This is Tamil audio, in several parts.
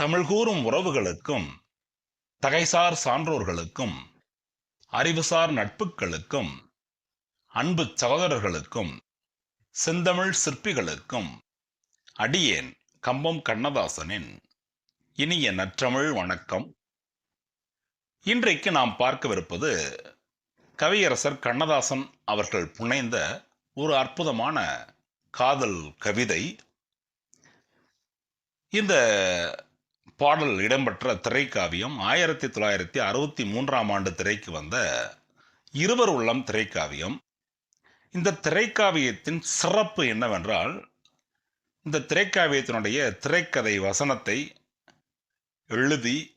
தமிழ் கூறும் உறவுகளுக்கும் தகைசார் சான்றோர்களுக்கும் அறிவுசார் நட்புகளுக்கும் அன்பு சகோதரர்களுக்கும் செந்தமிழ் சிற்பிகளுக்கும் அடியேன் கம்பம் கண்ணதாசனின் இனிய நற்றமிழ் வணக்கம். இன்றைக்கு நாம் பார்க்கவிருப்பது கவியரசர் கண்ணதாசன் அவர்கள் புனைந்த ஒரு அற்புதமான காதல் கவிதை. இந்த பாடல் இடம்பெற்ற திரைக்காவியம் ஆயிரத்தி தொள்ளாயிரத்தி அறுபத்தி மூன்றாம் ஆண்டு திரைக்கு வந்த இருவர் உள்ளம் திரைக்காவியம். இந்த திரைக்காவியத்தின் சிறப்பு என்னவென்றால் இந்த திரைக்காவியத்தினுடைய திரைக்கதை வசனத்தை எழுதி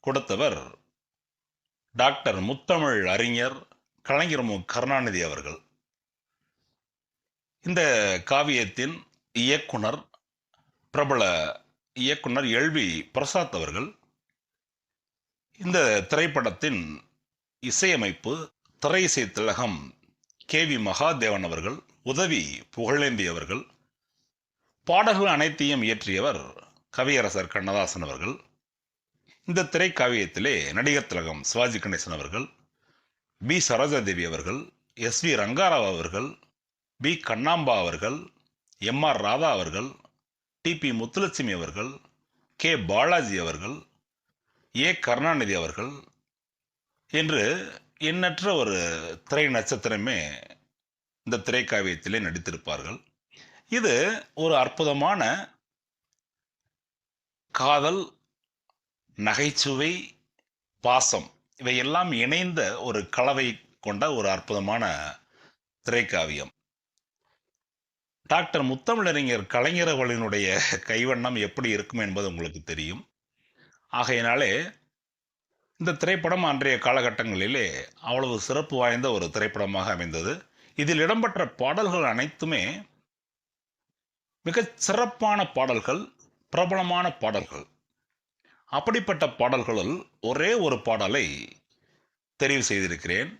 கொடுத்தவர் டாக்டர் முத்தமிழ் அறிஞர் கலைஞர் மு. கருணாநிதி அவர்கள். இந்த காவியத்தின் இயக்குனர் பிரபல இயக்குனர் எல்வி பிரசாத் அவர்கள் இந்த திரைப்படத்தின் இசையமைப்பு திரை இசை திலகம் கே வி மகாதேவன் அவர்கள் உதவி புகழேந்தி அவர்கள் பாடல்கள் அனைத்தையும் இயற்றியவர் கவியரசர் கண்ணதாசன் அவர்கள். இந்த திரைக்காவியத்திலே நடிகர் திலகம் சிவாஜி கணேசன் அவர்கள் பி சரோஜாதேவி அவர்கள் எஸ் வி ரங்காராவ் அவர்கள் பி கண்ணாம்பா அவர்கள் எம் ஆர் ராதா அவர்கள் டி. பி. முத்துலட்சுமி அவர்கள் கே. பாலாஜி அவர்கள் ஏ. கருணாநிதி அவர்கள் என்று எண்ணற்ற ஒரு திரை நட்சத்திரமே இந்த திரைக்காவியத்திலே நடித்திருப்பார்கள். இது ஒரு அற்புதமான காதல் நகைச்சுவை பாசம் இவையெல்லாம் இணைந்த ஒரு கலவை கொண்ட ஒரு அற்புதமான திரைக்காவியம். டாக்டர் முத்தமிழறிஞர் கலைஞர் கைவண்ணம் எப்படி இருக்கும் என்பது உங்களுக்கு தெரியும். ஆகையினாலே இந்த திரைப்படம் அன்றைய காலகட்டங்களிலே அவ்வளவு சிறப்பு வாய்ந்த ஒரு திரைப்படமாக அமைந்தது. இதில் இடம்பெற்ற பாடல்கள் அனைத்துமே மிகச் சிறப்பான பாடல்கள் பிரபலமான பாடல்கள். அப்படிப்பட்ட பாடல்களுள் ஒரே ஒரு பாடலை தெரிவு செய்திருக்கிறேன்.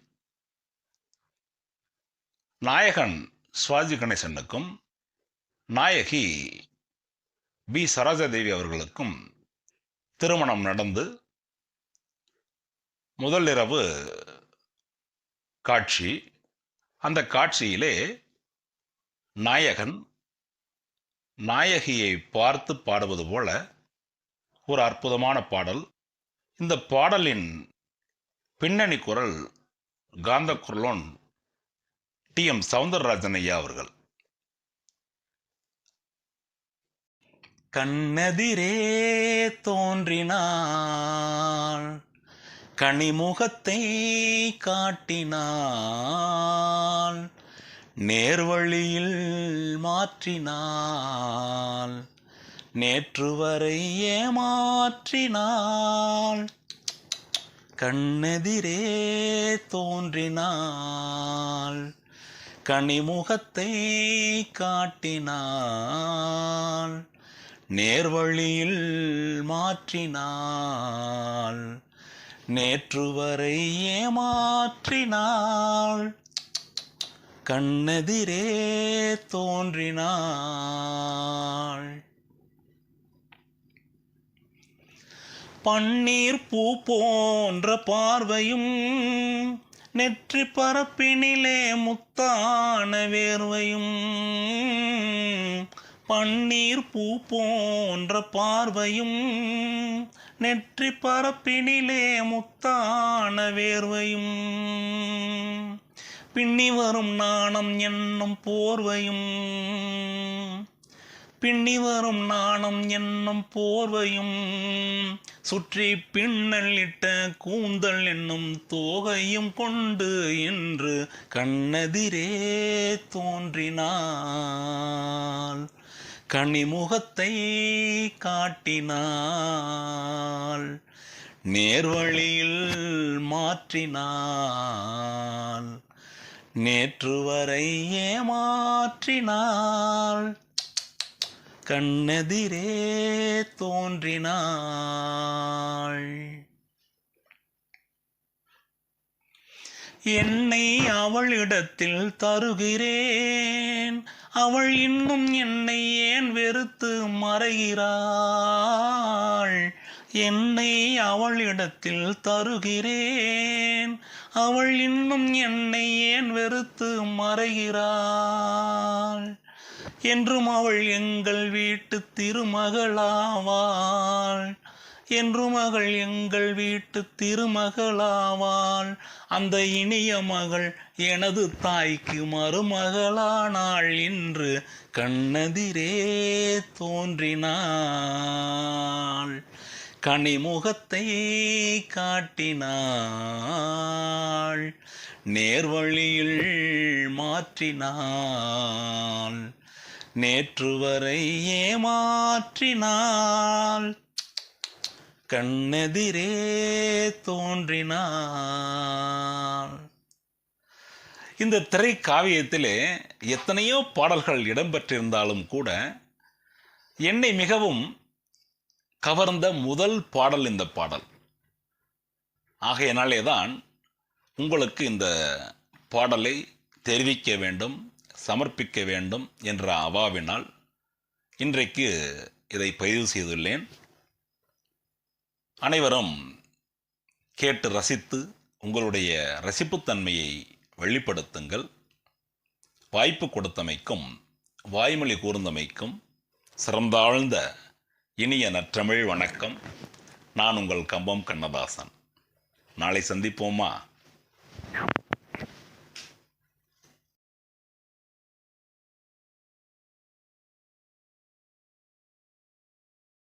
நாயகன் சிவாஜி கணேசனுக்கும் நாயகி பி சரோஜாதேவி அவர்களுக்கும் திருமணம் நடந்து முதல் இரவு காட்சி. அந்த காட்சியிலே நாயகன் நாயகியை பார்த்து பாடுவது போல ஒரு அற்புதமான பாடல். இந்த பாடலின் பின்னணி குரல் காந்த குரலோன் டி எம் சவுந்தரராஜன் ஐயா அவர்கள். கண்ணெதிரே தோன்றினாள் கனிமுகத்தை காட்டினாள் நேர்வழியில் மாற்றினாள் நேற்று வரை ஏமாற்றினாள் கண்ணெதிரே தோன்றினாள். கனிமுகத்தை காட்டினாள் நேர்வழியில் மாற்றினாள் நேற்று வரை ஏமாற்றினாள் கண்ணெதிரே தோன்றினாள். பன்னீர் பூ போன்ற பார்வையும் நெற்றி பரப்பினிலே முத்தான வேர்வையும் பன்னீர் பூ போன்ற பார்வையும் நெற்றி பரப்பினிலே முத்தான வேர்வையும் பின்னி வரும் நாணம் என்னும் போர்வையும் பின்னி வரும் நாணம் என்னும் போர்வையும் சுற்றி பின்னல் இட்ட கூந்தல் என்னும் தோகையும் கொண்டு என்று கண்ணெதிரே தோன்றினாள் கனிமுகத்தை காட்டினாள் நேர்வழியில் மாற்றினாள் நேற்று வரை ஏமாற்றினாள் கண்ணெதிரே தோன்றினாள். என்னை அவளிடத்தில் தருகிறேன். அவள் இன்னும் என்னை ஏன் வெறுத்து மறைகிறாள்? என்னை அவளிடத்தில் தருகிறேன். அவள் இன்னும் என்னை ஏன் வெறுத்து மறைகிறாள்? என்றும் அவள் எங்கள் வீட்டு திருமகளாவாள். என்றும் மகள் எங்கள் வீட்டு திருமகளாவாள். அந்த இனிய மகள் எனது தாய்க்கு மருமகளானாள் என்று கண்ணதிரே தோன்றினாள். கனிமுகத்தை காட்டினாள். நேர்வழியில் மாற்றினாள். நேற்று வரை ஏமாற்றினாள் கண்ணெதிரே தோன்றினாள் இந்த திரை காவியத்திலே எத்தனையோ பாடல்கள் இடம்பெற்றிருந்தாலும் கூட என்னை மிகவும் கவர்ந்த முதல் பாடல் இந்த பாடல். ஆகையினாலே தான் உங்களுக்கு இந்த பாடலை தெரிவிக்க வேண்டும் சமர்ப்பிக்க வேண்டும் என்ற அவாவினால் இன்றைக்கு இதை பதிவு செய்துள்ளேன். அனைவரும் கேட்டு ரசித்து உங்களுடைய ரசிப்புத்தன்மையை வெளிப்படுத்துங்கள். வாய்ப்பு கொடுத்தமைக்கும் வாய்மொழி கூர்ந்தமைக்கும் சிறந்தாழ்ந்த இனிய நற்றமிழ் வணக்கம். நான் உங்கள் கம்பம் கண்ணதாசன். நாளை சந்திப்போமா?